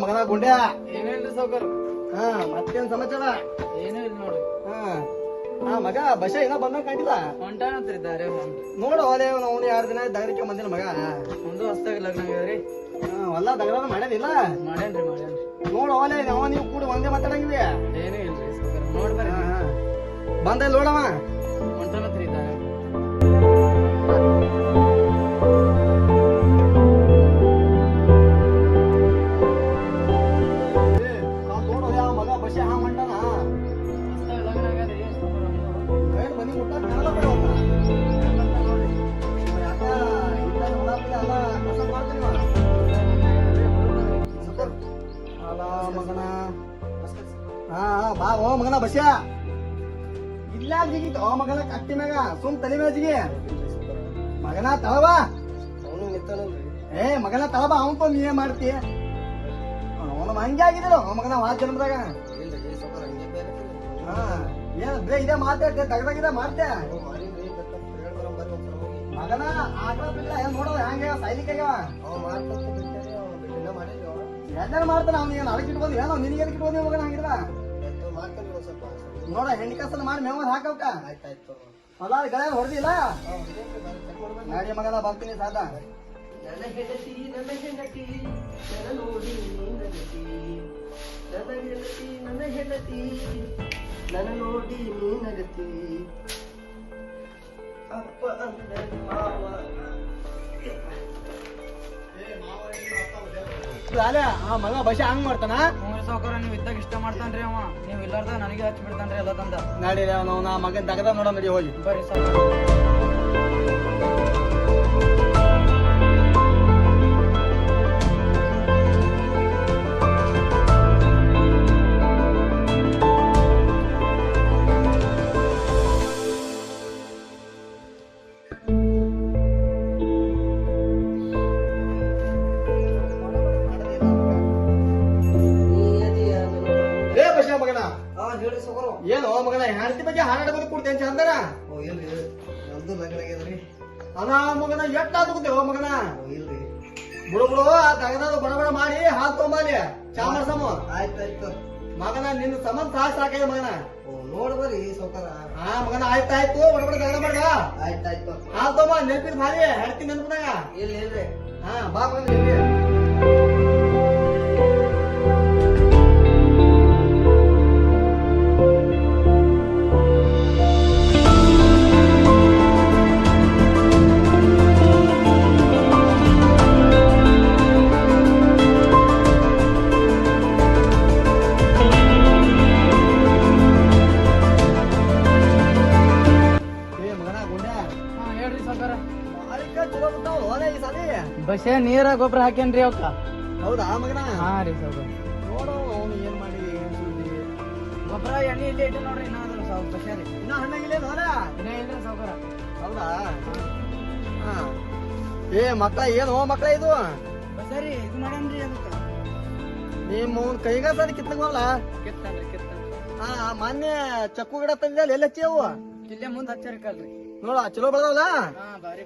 ಮಗನ ಗುಂಡ್ಯಾ? ಏನಿಲ್ರಿ ಸಾವ್ಕಾರ? ಹಾ ಮತ್ತೇನ್ ಸಮಾಚಾರ? ಏನೂ ಇಲ್ಲ ನೋಡ್ರಿ. ಹಾ. ಆ ಮಗ ಬಸ ಏನೋ ಬಂದಂಗ ಕಾಣಿಲ್ಲ ಹೊಂಟಾನತ್ರಿ ದಾರೆ ನೋಡು ಹೋದೆ ಅವನು ಎರಡು ದಿನ ದಗರಿಕೆ ಬಂದಿನ ಮಗ. ಒಂದು ಹೊಸ್ದಾಗಿ ಲಗ್ನ ಹಾ ಹೊಲ ದಗರ ಮಾಡ್ಯಾನಿಲ್ಲ? ಮಾಡೇನ್ರಿ ಮಾಡೇನ್ರಿ ನೋಡು ಹೋಲೆ ಅವ ನೀವು ಕೂಡ ಒಂದೇ ಮಾತಾಡಂಗಿವೆ ಏನೂ ಇಲ್ರಿ ಸಾವ್ಕಾರ ನೋಡ್ ಬರ್ರಿ. ಬಂದ ನೋಡವ ನೋಡು ತಳಬ ಅವನ್ ಬಂದು ಏನ್ ಮಾಡ್ತಿ. ಅವನ ಹಂಗೆ ಆಗಿದ್ರು ಮಗನ ವಾ ಜನ್ಮದಾಗ. ಹಾ ಏನ್ ಬೇ ಇದೇ ಮಾತಾಡ್ತೆ ತಗದಾಗಿದೆ ಮಾಡ್ತೆ ಮಗನ ಬಿಡ್ಲ ಏನ್ ನೋಡೋದು ಹೆಂಗ ಸೈಲಿಕ್ ಆಗ್ಯಾವ. ಎಲ್ಲಾರು ಮಾಡ್ತಾನ ಅವ್ನು ಏನ್ ಅದಕ್ಕೆ ಇಟ್ಕೊಂಡು ಏನೋ ನಿನಗೆ ಅದಕ್ಕೆ ಇಟ್ಕೊಂಡು ಮಗನ ಹಂಗಿದ್ರ? ನೋಡ ಹೆಣ್ಣು ಕಸನ ಮಾಡಿ ಮೇವ ಹಾಕವ್ಕ. ಹೊಲ ಗಳ ಹೊಡೆದಿಲ್ಲ? ಗಾಡಿ ಮಗನ ಬರ್ತೀನಿ ಸಾದ. ನನ್ನ ಹೆಂಡತಿ ನನ್ನ ಹೆಂಡತಿ ನನ್ನ ನೋಡಿ ನೀನಗತಿ ನನ್ನ ಹೆಂಡತಿ ನನ್ನ ಹೆಂಡತಿ ನನ್ನ ನೋಡಿ ನೀನಗತಿ ಅಪ್ಪ ಅಂದ್ರೆ ಮಾವ. ಅಲೆ ಆ ಮಗ ಭಾಷೆ ಹಂಗ್ ಮಾಡ್ತಾನ? ಮೂರು ಸಾವುಕಾರ ನೀವು ಇದ್ದಾಗ ಇಷ್ಟ ಮಾಡ್ತಾನ್ರಿ ಅವ. ನೀವು ಇಲ್ಲಾರ್ದ ನನಗೆ ಹಚ್ಚಿ ಬಿಡ್ತಾನ್ರಿ ಎಲ್ಲ ತಂದ. ನಡಿ ಅವ್ನ ನಾ ಮಗನ್ ತಗದ ನೋಡ ನಡಿ ಹೋಗಿ. ಬರ್ರಿ ಸಾವುಕಾರ. ಕೊಡ್ತೇನೆ ಚಂದನ ಓ ಇಲ್ರಿ. ನಮ್ದು ಲಗ್ನ ಆಗ್ಯದ್ರಿ ಅಲ್ಲ ಮಗನ ಎಟ್ಟಾದ ಓ ಮಗನ? ಓ ಇಲ್ರಿ. ಬಿಡು ಬಿಡು ಆ ತಗದ ಬಡಬಡ ಬಡ ಮಾಡಿ ಹಾಲ್ ತೊಂಬಲ್ಲಿ ಚಾ ಆಯ್ತು ಆಯ್ತು ಮಗನ ನಿನ್ನ ಸಂಬಂಧ ಸಾಕ್ ಸಾಕಾಗಿದೆ ಮಗನ. ಓ ನೋಡ್ ಬರ್ರಿ ಸಾವುಕಾರ ಹಾ ಮಗನ ಆಯ್ತಾಯ್ತು ಬಡ ಬಡ ತಗದ ಬಡ ಆಯ್ತು ಆಯ್ತು ಹಾಲ್ ತೊಂಬ ನೆನಪಿನ ಭಾರಿ ಹೆಡ್ತಿ ನೆನಪಿನಾಗ. ಇಲ್ಲ ಇಲ್ರಿ. ಹಾ ಬಾ ಬಂದ್ರಿ ಬಸ್ಸೇ ನೀರ ಗೊಬ್ಬರ ಹಾಕೇನ್ರಿ ಅವಕ್ಕ. ಹೌದಾ ಮಗನ? ಹಾ ರೀ ಸ್ವಲ್ಪ ನೋಡು ಅವನು ಏನ್ ಮಾಡಿ ಏನ್ ಸುದ್ದಿ. ಗೊಬ್ಬರ ಎಣ್ಣೆ ಇಲ್ಲೇ ಇಟ್ಟು ನೋಡ್ರಿ ಇನ್ನ ಅದ್ರ ಸಾವು ಬಸ್ಸೇ ರೀ. ಇನ್ನ ಹಣ್ಣಾಗಿಲ್ಲ ಹೋದ ಇನ್ನ ಇಲ್ರಿ ಸಾವುಕಾರ ಹೌದಾ? ಹಾ. ಏ ಮಕ್ಕಳ ಏನು ಮಕ್ಕಳ ಇದು? ಬಸ್ಸೇ ರೀ ಇದು ಮಾಡೇನ್ರಿ ಅದಕ್ಕ? ನಿಮ್ಮ ಕೈಗ ಸರಿ ಕಿತ್ತಗೋಲ್ಲ ಕಿತ್ತನ್ರಿ ಕಿತ್ತನ್ರಿ. ಹಾ ಮೊನ್ನೆ ಚಕ್ಕು ಗಿಡ ತಂದಿಲ್ಲ ಎಲ್ಲ ಚೇವು ಇಲ್ಲೇ ಮುಂದೆ ಹಚ್ಚಾರಿ ಕಲ್ರಿ ನೋಡ ಚಲೋ ಬೆಳೆದವಲ್ಲ ಬಾರಿ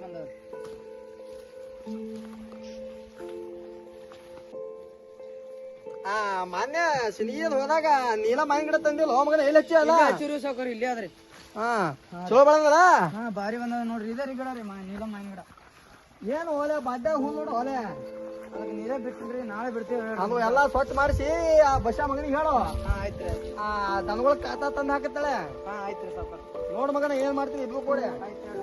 ಆ ಮೊನ್ನೆ ಸಿನಿಗೇನ್ ಹೋದಾಗ ನೀಲ ಮಾವಿನ ಗಿಡ ತಂದಿಲ್ಲ ಹೋ ಮಗನ ಎಲ್ಲಿ ಹಚ್ಚಿ ಅಲ್ಲ ಇಲ್ಲೇ ಹಚ್ಚಿರಿ ಸಾವುಕಾರ ಇಲ್ಲೇ ಅದ್ರಿ ಹಾ ಚಲೋ ಬೆಳೆದಲ್ಲ ಹಾ ಬಾರಿ ಬಂದದ ನೋಡ್ರಿ ಇದೇ ರೀ ಗಿಡ ರೀ ಮಾ ನೀಲ ಮಾವಿನ ಗಿಡ. ಏನು ಓಲೆ ಬಾಡ್ಯಾಗ ಹೂ ನೋಡು ಓಲೆ. ಅದಕ್ಕೆ ನೀರೇ ಬಿಟ್ಟಿಲ್ರಿ ನಾಳೆ ಬಿಡ್ತೀವಿ ಅದು ಎಲ್ಲಾ ಸ್ವಚ್ಛ ಮಾಡಿಸಿ ಆ ಬಸ ಮಗನಿಗೆ ಹೇಳು. ಆಯ್ತ್ರಿ ಆ ದನಗಳ ಕಾತ ತಂದು ಹಾಕತ್ತಾಳೆ. ಹಾ ಆಯ್ತ್ರಿ ಸಾವುಕಾರ ನೋಡ್ ಮಗನ ಏನ್ ಮಾಡ್ತೀನಿ ಇಬ್ರು ಕೂಡ. ಆಯ್ತು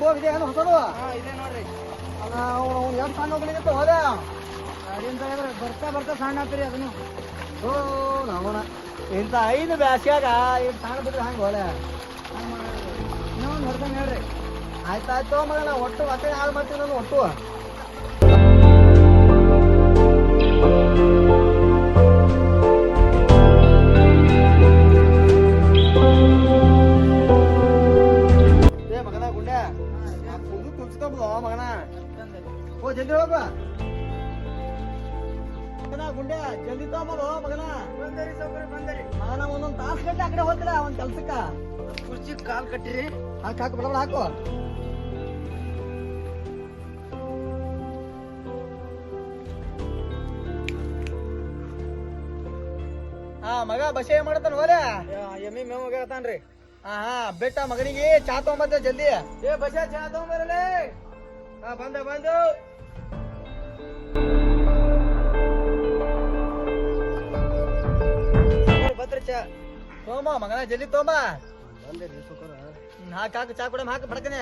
ಮಾನ್ಯ ಹಾಕಿದ್ ಬೋಗಿದೆ ಏನು ಹೊಸದು? ಇದೆ ನೋಡ್ರಿ. ಅವ್ನು ಅವ್ನು ಎರಡು ಸಣ್ಣ ಹೋಗ್ಲಿಕ್ಕೆ ಹೋದೆ. ಅಡಿಂದ ಬರ್ತಾ ಬರ್ತಾ ಸಣ್ಣ ಆಗ್ತೀರಿ ಅದನ್ನು. ಓ ನೋಡ ಇಂಥ ಐದು ಬ್ಯಾಸ್ಯಾಗ ಇಟ್ಟು ಸಣ್ಣ ಬಿಡ್ರಿ ಹಂಗೆ ಹೋಲೆ ಇನ್ನೊಂದು ಹೊಡ್ದಂಗೆ ಹೇಳ್ರಿ. ಆಯ್ತಾಯ್ತು ಮಗನ ಒಟ್ಟು ಮತ್ತೆ ಹಾಳು ಮಾಡ್ತೀನಿ ನಾನು ಒಟ್ಟು. ಜಲ್ದಿ ತಗೊಂಬರು ಮಗನ. ಬಂದರಿ ಸಾವುಕಾರ ಬಂದರಿ. ಒಂದೊಂದ್ ತಾಸ್ ಗಂಟೆ ಆ ಕಡೆ ಹೋಗ್ತಿಲ್ಲ ಒಂದ್ ಕೆಲ್ಸಕ್ಕ? ಕುರ್ಚಿ ಕಾಲ್ ಕಟ್ಟಿರಿ ಹಾಕ್ ಹಾಕು ಬಡ ಹಾಕು. ಹಾ ಮಗ ಬಸೆ ಏನ್ ಮಾಡತಾನ ಹೋಲೆ ಎಮ್ಮಿ ಮೇವ್ ಹೇಳ್ತಾನ್ರಿ ಹಾ ಹಾ ಬೆಟ್ಟ ಮಗನಿಗೆ ಚಾ ತಗೊಂಬಂದ ಜಲ್ದಿ. ಏ ಬಸ ಚಾ ತಗೊಂಬರಲೇ. ಹಾ ಬಂದ ಬಂದು. ಚಾ ತಗೊಂಬ ಮಗನ ಜಲ್ದಿ ತೋಮ ಹ್ಮ್, ಹಾಕ್ ಹಾಕು ಚಾ ಕುಡಿಯಮ್ ಹಾಕಿ ಬಡಕನೆ.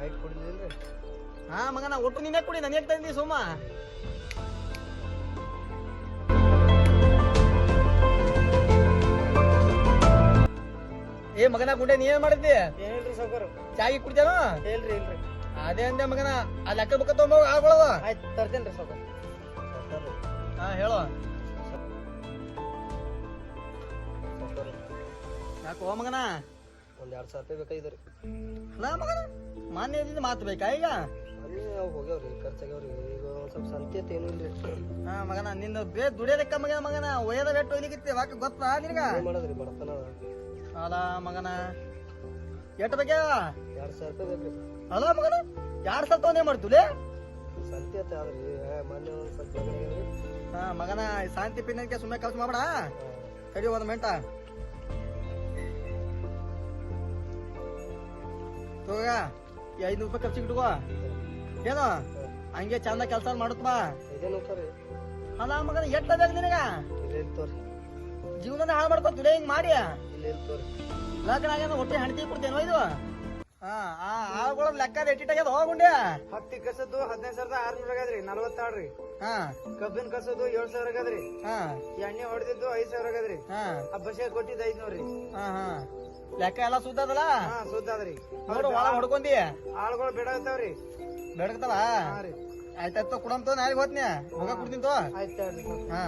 ಆಯ್ತು ಕುಡಿದಿಲ್ರಿ ಹಾ ಮಗನ ಒಟ್ಟು ನೀನೇ ಕುಡಿ ನನಗೆ ತಂದಿ ಸೋಮ ಏ ಮಗನ ಗುಂಡೆ ನೀ ಏನ್ ಮಾಡಿದ್ದಿ? ಸಾವುಕಾರ ಚಾಗಿ ಕುಡಿತೇನು ಇಲ್ರಿ ಇಲ್ರಿ ಅದೇ ಅಂದೆ ಮಗನ. ಆ ಲೆಕ್ಕ ಬುಕ್ಕ ತಗೊಂಬೋಗ ಆಳ್ಕೊಳವ ಆಯ್ತು ತರ್ತೇನ್ರಿ ಹಾ ಹೇಳು. ಯಾಕೋ ಮಗನ? ಒಂದ್ ಎರಡ್ ಸಾವಿರ ರೂಪಾಯಿ ಬೇಕಾಗಿದ್ರಿ. ಅಲ್ಲ ಮಗನ ಮಾನ್ಯ ಇದ್ದಿದ್ದು ಮಾತು ಬೇಕಾ ಈಗ? ಅಲ್ಲಿ ನಾವು ಹೋಗ್ಯಾವ್ರಿ ಖರ್ಚಾಗ್ಯಾವ್ರಿ. ಈಗ ಒಂದ್ ಸ್ವಲ್ಪ ಸಂತೆ ಅಂತ ಏನೂ ಇಲ್ರಿ. ಹಾ ಮಗನ ನಿನ್ನ ಬೇ ದುಡಿಯೋದಕ್ಕ ಮಗನ ಮಗನ ಒಯ್ಯದ ಬೆಟ್ಟು ಒಯ್ಲಿಕ್ಕೆ ವಾಕ ಗೊತ್ತಾ ನಿನಗ? ಏನ್ ಮಾಡೋದ್ರಿ ಬಡತನ? ಅಲ್ಲ ಮಗನ ಎಟ್ ಬೇಕ ಎರಡ್ ಸಾವಿರ ರೂಪಾಯಿ ಬೇಕ್ರಿ ಅಲ್ಲ ಮಗನ ಸತ್ತ ಒಂದೇ ಮಾಡ್ತುಲೆ ಸಂತೆ ಅಂತ ಆದ್ರಿ ಮೊನ್ನೆ ಒಂದ್ ಸ್ವಲ್ಪ ಆಗ್ಯಾವ್ರಿ. ಹಾ ಮಗನ ಈ ಶಾಂತಿ ಪಿನ್ನಕ್ಕೆ ಸುಮ್ಮನೆ ಕೆಲಸ ಮಾಡ್ಬೇಡ. ಕಡಿ ಒಂದ್ ಮಿಂಟ. ತಗೋಗ ಈ ಐದ್ನೂರು ರೂಪಾಯಿ ಖರ್ಚಿಗೆ ಇಟ್ಕೋ ಏನು? ಹಂಗೆ ಚಂದ ಕೆಲಸ ಮಾಡುತ್ತ ಬಾ. ಅಲ್ಲ ಮಗನ ಎಟ್ಟ ಬೇಕು ನಿನಗ? ಜೀವನನ ಹಾಳು ಮಾಡ್ಕೊತಿಲ್ಲ ಹಿಂಗ್ ಮಾಡಿ. ಲಗ್ನ ಆಗ್ಯಾನ ಹೊಟ್ಟೆ ಹಣತಿ ಕೊಡ್ತೇನೋ ಇದು? ಹಾ ಆ ಆಳುಗಳ ಲೆಕ್ಕ ಎಟ್ಟಿಟ್ಟಾಗ್ಯದ ಹೋಗುಂಡೆ ಹತ್ತಿ ಕಸದ್ದು ಹದಿನೈದು ಸಾವಿರದ ಆರ್ನೂರ ಆಗದ್ರಿ ನಲ್ವತ್ತಾಳ್ರಿ ಹಾ. ಕಬ್ಬಿನ ಕಸದು ಏಳ್ ಸಾವಿರ ಆಗದ್ರಿ. ಹಾ. ಎಣ್ಣೆ ಹೊಡೆದಿದ್ದು ಐದ್ ಸಾವಿರ ಆಗದ್ರಿ. ಹಾ. ಬಸ್ಸಿಗೆ ಕೊಟ್ಟಿದ್ದು ಐದ್ನೂರ್ರಿ. ಹಾ ಹಾ. ಲೆಕ್ಕ ಎಲ್ಲ ಸುದ್ದದಲ್ಲ? ಹಾ ಸುದ್ದ ಅದ್ರಿ ನೋಡು ಒಳ ಹೊಡ್ಕೊಂಡಿ. ಆಳ್ಗಳು ಬೇಡ ಇರ್ತಾವ್ರಿ ಬೇಡಕತ್ತಲ್ಲ? ಹಾ ರೀ. ಆಯ್ತಾಯ್ತು ಕೊಡಂತ ನಾಳೆ ಹೊತ್ನಿ. ಹೋಗ ಕೊಡ್ತೀನಿ ತೋ ಆಯ್ತು ಹೇಳ್ರಿ ಹಾ.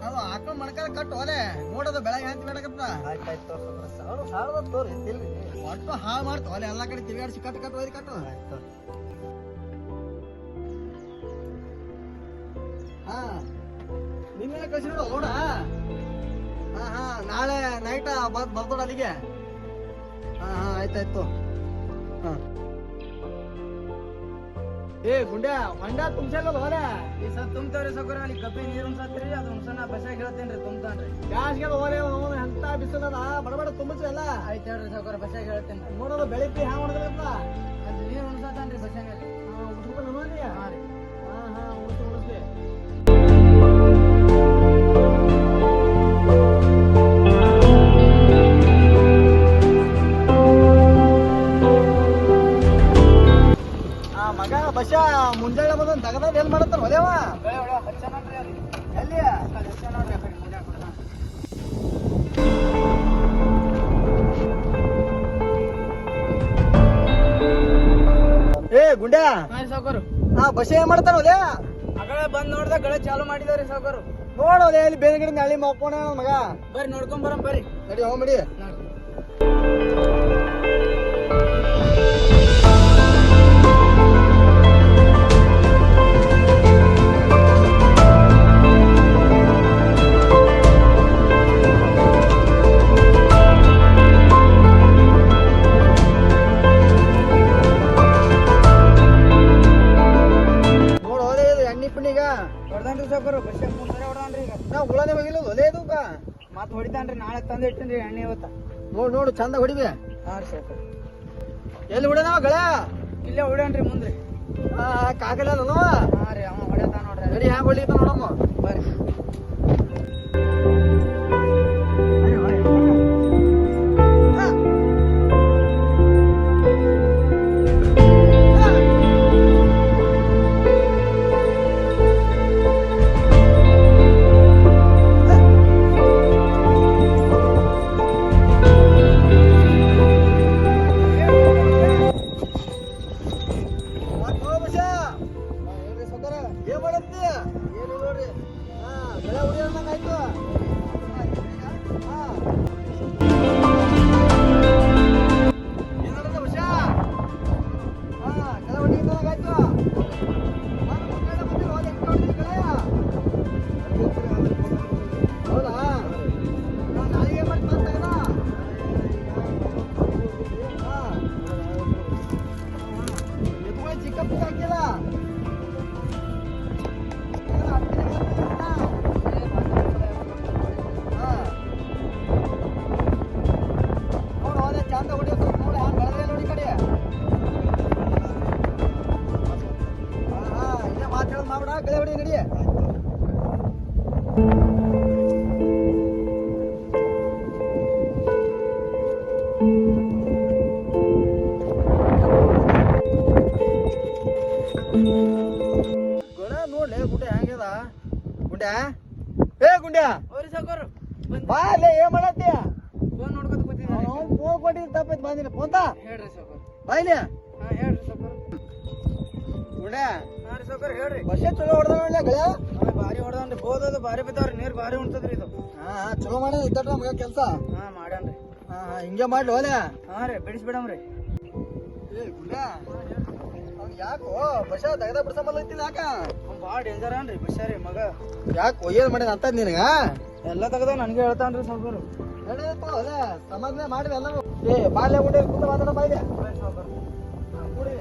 ಅದು ಆಕಳ ಮಣಕಾಲ ಕಟ್ಟು ಒಲೆ ನೋಡೋದು ಬೆಳಗ್ಗೆ ಹಂತಿ ಬೇಡಕತ್ತ ಆಯ್ತು ಆಯ್ತು ಸಾವಿರ ಸಾವಿರದ ತೋರಿ ತಿಲ್ರಿ ಒಟ್ಟು ಹಾಳು ಮಾಡ್ತು ಒಲೆ ಎಲ್ಲಾ ಕಡೆ ತಿರುಗಾಡಿಸಿ ಕಟ್ಟು ಕಟ್ಟು. ಒಯ್ದು ಕಟ್ಟು ಹಾ. ನಿನ್ನೆ ಕಳ್ಸಿರೋ ನೋಡ ಹಾ ಹಾ ನಾಳೆ ನೈಟ್ ಬಂದು ಬರ್ತಾಡ ಅಲ್ಲಿಗೆ. ಹಾ ಹಾ ಆಯ್ತಾಯ್ತು. ಹಾ. ಏ ಗುಂಡ್ಯಾ ಹೊಂಡ ತುಂಬಿಸಲ್ಲ ಹೋರ ಈ ಸತ್ ತುಂಬ್ತಾವ್ರಿ ಸೌಕರ್ಯ. ಅಲ್ಲಿ ಕಬ್ಬಿ ನೀರು ಉಣ್ಸತ್ರಿ ಅದು ಉಣ್ಸನ ಬಸ್ಸಾಗ ಹೇಳ್ತೇನ್ರಿ ತುಂಬ್ತಾನ್ರಿ. ಗ್ಯಾಸ್ಗೆ ಹೋರೆ ಅವನು ಎಂತ ಬಿಸಿಲದ ಬಡಬಡ ತುಂಬಿಸಿ ಎಲ್ಲ. ಆಯ್ತು ಹೇಳ್ರಿ ಸೌಕರ್ಯ ಬಸ್ಸಾಗ ಹೇಳ್ತೇನೆ ನೋಡೋದು ಬೆಳಿಗ್ಗೆ ಹ್ಯಾಂಗ ಮಾಡಿದ್ರಪ್ಪ ಅಲ್ಲಿ ನೀರು ಉಣ್ಸತಾನ್ರಿ ಹಾಂ ಉಟ್ಕೊಂಡು ನೋಡಿ ಹಾಂ ರೀ. ಹಾಂ ಹಾಂ ಉಳಿಸಿ ಉಳಿಸಿ ಬಸ್ಸ ಮುಂಜಾನೆ ಬಂದು ತಗದ ಏನ್ ಮಾಡತ್ತಾರ ಹೊಲೆವ ಅಲ್ಲಿ ಎಲ್ಲಿ ಅಲ್ಲಿ ಏ ಗುಂಡ್ಯಾ? ಹಾ ಸಾವ್ಕಾರು. ಬಸ್ ಏನ್ ಮಾಡ್ತಾರ ಹೊಲೆ ಅಗಳ ಬಂದ್ ನೋಡ್ದ ಗಳ ಚಾಲು ಮಾಡಿದಾರೆ ಸಾವ್ಕಾರು. ನೋಡು ಹೊಲೆ ಇಲ್ಲಿ ಬೇರೆ ಗಿಡ ನಾಳೆ ಮಕ್ಕೋಣ ಮಗ. ಬರ್ರಿ ನೋಡ್ಕೊಂಡ್ ಬರಂ ಬರ್ರಿ. ನಡಿ ಹೋಗ್ಬಿಡಿ ಹೊಡ್ದಾನ್ರಿ ಸಾವ್ಕಾರು ಬಸ್ ಮುಂದೆ ಸರಿ ಹೊಡ್ದಾನ್ರಿ ಈಗ. ನಾ ಹುಳನೇ ಹೋಗಿಲ್ಲ ಹೊಲೆ ಇದು ಮತ್ತೆ ಹೊಡಿತಾನ್ರಿ ನಾಳೆ ತಂದು ಇಟ್ಟಿನ್ರಿ ಎಣ್ಣೆ ಇವತ್ತ ನೋಡು ನೋಡು ಚಂದ ಹೊಡಿಬಿ. ಹಾಂ ಸರ್ ಸಾವ್ಕಾರು ಎಲ್ಲಿ ಹೊಡೆದವ ಗಳ? ಇಲ್ಲೇ ಹೊಡ್ಯಾನ್ರಿ ಮುಂದ್ರಿ. ಕಾಗಲ್ಲ ಹಾ ರೀ ಅವ ಹೊಡ್ಯಾತ ನೋಡ್ರಿ. ನಡಿ ಹ್ಯಾಂಗ ಹೊಡಿತ ನೋಡಮ್ಮ. ಬರ್ರಿ. 回来。ಏ ಗುಂಡ್ಯಾ ಅವ್ರಿ ಸಾಕೋರು ಬಂದ್ ಬಾ ಅಲ್ಲೇ ಏನ್ ಮಾಡತ್ತೀಯ ಫೋನ್ ನೋಡ್ಕೊತ ಕೂತಿದ್ದಾರೆ ಅವ್ನು ಫೋನ್ ಕೊಟ್ಟಿದ್ದು ತಪ್ಪೈತ್ ಬಂದಿನ ಫೋನ್ತಾ ಹೇಳ್ರಿ ಸಾಕೋರು ಬಾ ಇಲ್ಲಿ. ಹಾ ಹೇಳ್ರಿ ಸಾಕೋರು ರೀ ಸಾಕೋರು ಹೇಳ್ರಿ. ಬಸ್ಸೇ ಚಲೋ ಹೊಡೆದ ನೋಡ್ಲೆ ಗೆಳೆಯ? ಹಾ ಭಾರಿ ಹೊಡೆದನ್ರಿ ಬೋದದು ಭಾರಿ ಬಿದ್ದಾವ್ರಿ ನೀರ್ ಭಾರಿ ಉಣ್ತದ್ರಿ ಇದು. ಹಾ ಚಲೋ ಮಾಡ್ಯಾನ ಇದ್ದಟ ನಮ್ಗ ಕೆಲಸ. ಹಾ ಮಾಡ್ಯಾನ್ರಿ. ಹಾ ಹಾ ಹಿಂಗೆ ಮಾಡ್ಲಿ ಓಲೆ ಹಾ ರೀ ಬಿಡಿಸ್ಬಿಡಮ್ರಿ. ಏ ಅವ್ನ್ ಯಾಕೋ ಬಸ್ಸ ತೆಗ್ದ ಬಿಡ್ಸಮಲ್ಲ ಇತ್ತಿಲ್ಲ ಯಾಕ? ಭಾಳ ಡೇಂಜರ್ ಅನ್ರಿ ಬಸ್ಸಾರಿ ಮಗ? ಯಾಕೆ ಒಯ್ಯೋದು ಮಾಡ್ಯಾನ ಅಂತ ನಿನಗ? ಎಲ್ಲ ತೆಗ್ದ ನನ್ಗೆ ಹೇಳ್ತಾನ್ರಿ ಸಾಕೋರು ನಡೆಯಪ್ಪ ಅದೇ ಸಮಾಧಾನ ಮಾಡಿರಿ ಎಲ್ಲರೂ. ಏ ಬಾಲ್ಯ ಗುಂಡೆ ಕೂತ ಮಾತಾಡ ಬಾಯ್ದೆ ಕೂಡಿ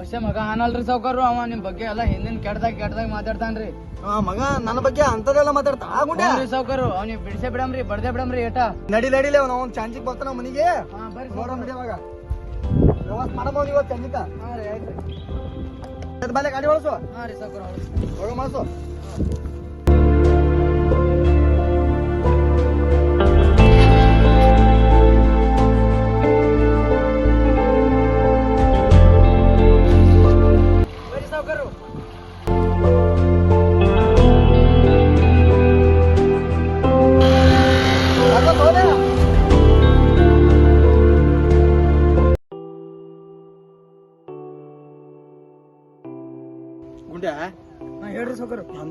ಬಸ್ಸ ಮಗ ಆನಲ್ರಿ ಸಾವ್ಕಾರು ಅವ ನಿಮ್ ಬಗ್ಗೆ ಎಲ್ಲ ಹಿಂದಿನ ಕೆಟ್ಟದಾಗ ಕೆಟ್ಟದಾಗ ಮಾತಾಡ್ತಾನ್ರಿ. ಆ ಮಗ ನನ್ನ ಬಗ್ಗೆ ಅಂತದೆಲ್ಲ ಮಾತಾಡ್ತಾ? ಆ ಗುಂಡೆ ಹ್ಞೂ ರೀ ಸಾವ್ಕಾರು ಅವ್ನಿಗೆ ಬಿಡಿಸೇ ಬಿಡಮ್ರಿ ಬಡದೆ ಬಿಡಮ್ರಿ ಏಟ. ನಡಿ ನಡಿಲೆ ಅವ್ನು ಅವ್ನು ಚಾಂಚಿಗೆ ಬರ್ತಾನ ಮನಿಗೆ. ಹಾ ಬರ್ರಿ ನಡಿ ವ್ಯವಸ್ಥೆ ಮಾಡಬಹುದು ಇವತ್ತು ಖಂಡಿತ ಹಾ ರೀ ಆಯ್ತು ಗಾಡಿ ಒಳಸು ಹಾ ರೀ ಸಾವ್ಕಾರು ಹೋಗ ಮಾಡಿಸು.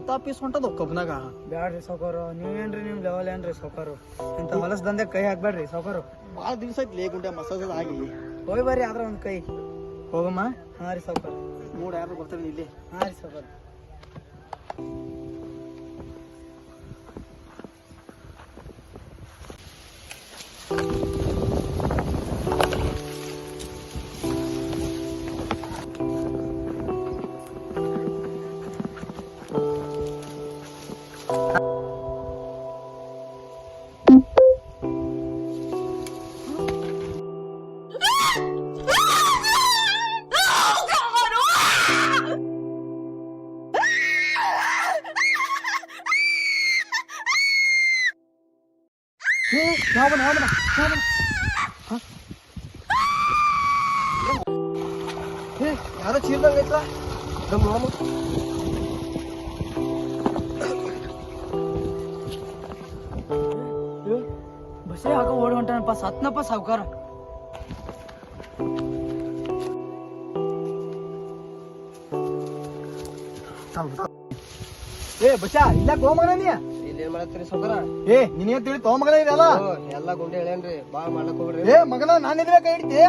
ಎಂತ ಪೀಸ್ ಹೊಂಟದ ಕಬ್ನಾಗ? ಬ್ಯಾಡ್ರಿ ಸೌಕರು ನೀವೇನ್ರಿ ನಿಮ್ ಲೆವೆಲ್ ಏನ್ರಿ ಸೌಕರು ಇಂತ ಹೊಲಸ್ ದಂದೆ ಕೈ ಹಾಕ್ಬೇಡ್ರಿ ಸೌಕರು ಭಾಳ ದಿವಸ ಐತ್ಲಿ ಗುಂಡೆ ಮಸಾಜ್ ಆಗಿ. ಹೋಗಿ ಬರ್ರಿ ಆದ್ರ ಒಂದ್ ಕೈ. ಹೋಗಮ್ಮ. ಹಾ ರೀ ಸೌಕರ್ ಮೂಡ ಯಾರು ಬರ್ತಾರೆ ಇಲ್ಲಿ. ಹಾ ರೀ ಸಾವ್ಕಾರು. ಏ, ಯಾವ್ದೋ ಚೀಲ್ದಂಗ್ ಐತ್ರ ನಮ್ಮ ಮಾಮ? ಬಸ್ಸೇ ಹಾಕ ಓಡಿ ಹೊಂಟಾನಪ್ಪ ಸತ್ನಪ್ಪ ಸಾವ್ಕಾರ. ಏ ಬಚ್ಚಾ ಇಲ್ಲ ಮಗನ ನೀ? ಇಲ್ಲಿ ಏನ್ ಮಾಡತ್ತೀರಿ ಸಾವ್ಕಾರ? ಏ ನಿನಗೆ ತಿಳಿ ಮಗನ ಇದೆಲ್ಲ ಎಲ್ಲ ಗುಂಡೆ ಹೇಳೇನ್ರಿ ಬಾ ಮಾಡಕ್ ಹೋಗ್ರಿ ಏ ಮಗನ ನಾನು ಇದ್ರೆ ಕೈ ಹಿಡ್ತಿ?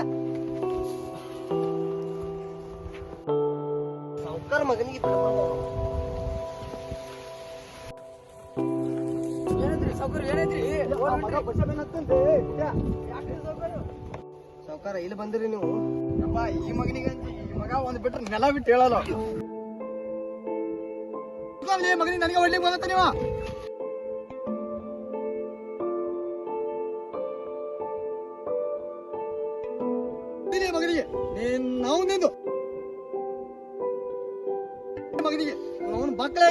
ಸಾವ್ಕಾರ ಮಗನಿಗೆ ಏನೈತ್ರಿ. ಸಾವ್ಕಾರ ಇಲ್ಲಿ ಬಂದಿರಿ ನೀವು ಅಪ್ಪ ಈ ಮಗನಿಗೆ ಈ ಮಗ ಒಂದ್ ಬಿಟ್ರೆ ನೆಲ ಬಿಟ್ಟು ಹೇಳಲ್ಲ ಮಗನಿಗೆ ನನಗೆ ಒಳ್ಳೆ ಬಂದತ್ತ ನೀವ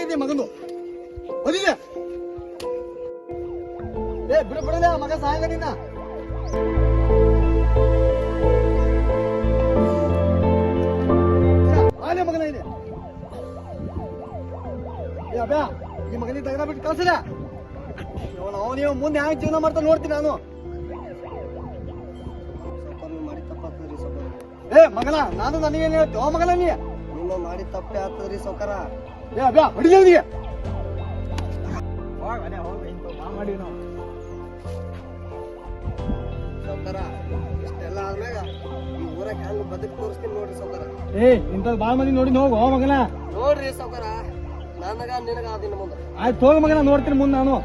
ಅವನು ಮಗನು ಬದಿದೆ ಏ, ಬಿಡು ಬಿಡದೆ ಮಗ ಸಾಯಂಗ ನಿನ್ನ. ಆಲೆ ಮಗನ ಇದೆ ಏ, ಅಬ್ಯಾ, ಈ ಮಗನಿಗೆ ತೆಗೆದ ಬಿಟ್ಟು ಕಳ್ಸಿದ. ಇವನು ನೀವು ಮುಂದೆ ಹ್ಯಾಂಗ ಜೀವನ ಮಾಡ್ತಾ ನೋಡ್ತೀನಿ ನಾನು. ಸೌಕರ ಏ, ಮಗನ, ನಾನು ನನಗೇನು ಹೇಳ್ತೀವಿ ಮಗನ ನೀ. ಮಾಡಿ ತಪ್ಪೆ ಆಗ್ತದ್ರಿ ಸಾವ್ಕಾರ ಏ ಅಬ್ಯಾ ಹೊಡಿದೇವ್ನಿಗೆ ಮಾಡಿ ನಾವು. ಸೌಕರ ಇಷ್ಟೆಲ್ಲ ಆದ್ಮ್ಯಾಗ ಈ ಊರಾಗ ಹೆಂಗ್ ಬದುಕ್ ತೋರಿಸ್ತೀನಿ ನೋಡ್ರಿ ಸಾವ್ಕಾರ ಏ ಇಂಥದ್ದು ಭಾಳ ಮಂದಿ ನೋಡಿ ಹೋಗು ಮಗನ. ನೋಡ್ರಿ ಸೌಕರ ನನಗ ನಿನಗ ಆದಿನ ಮುಂದೆ. ಆಯ್ತು ಹೋಗ ಮಗನ ನೋಡ್ತೀನಿ ಮುಂದೆ ನಾನು.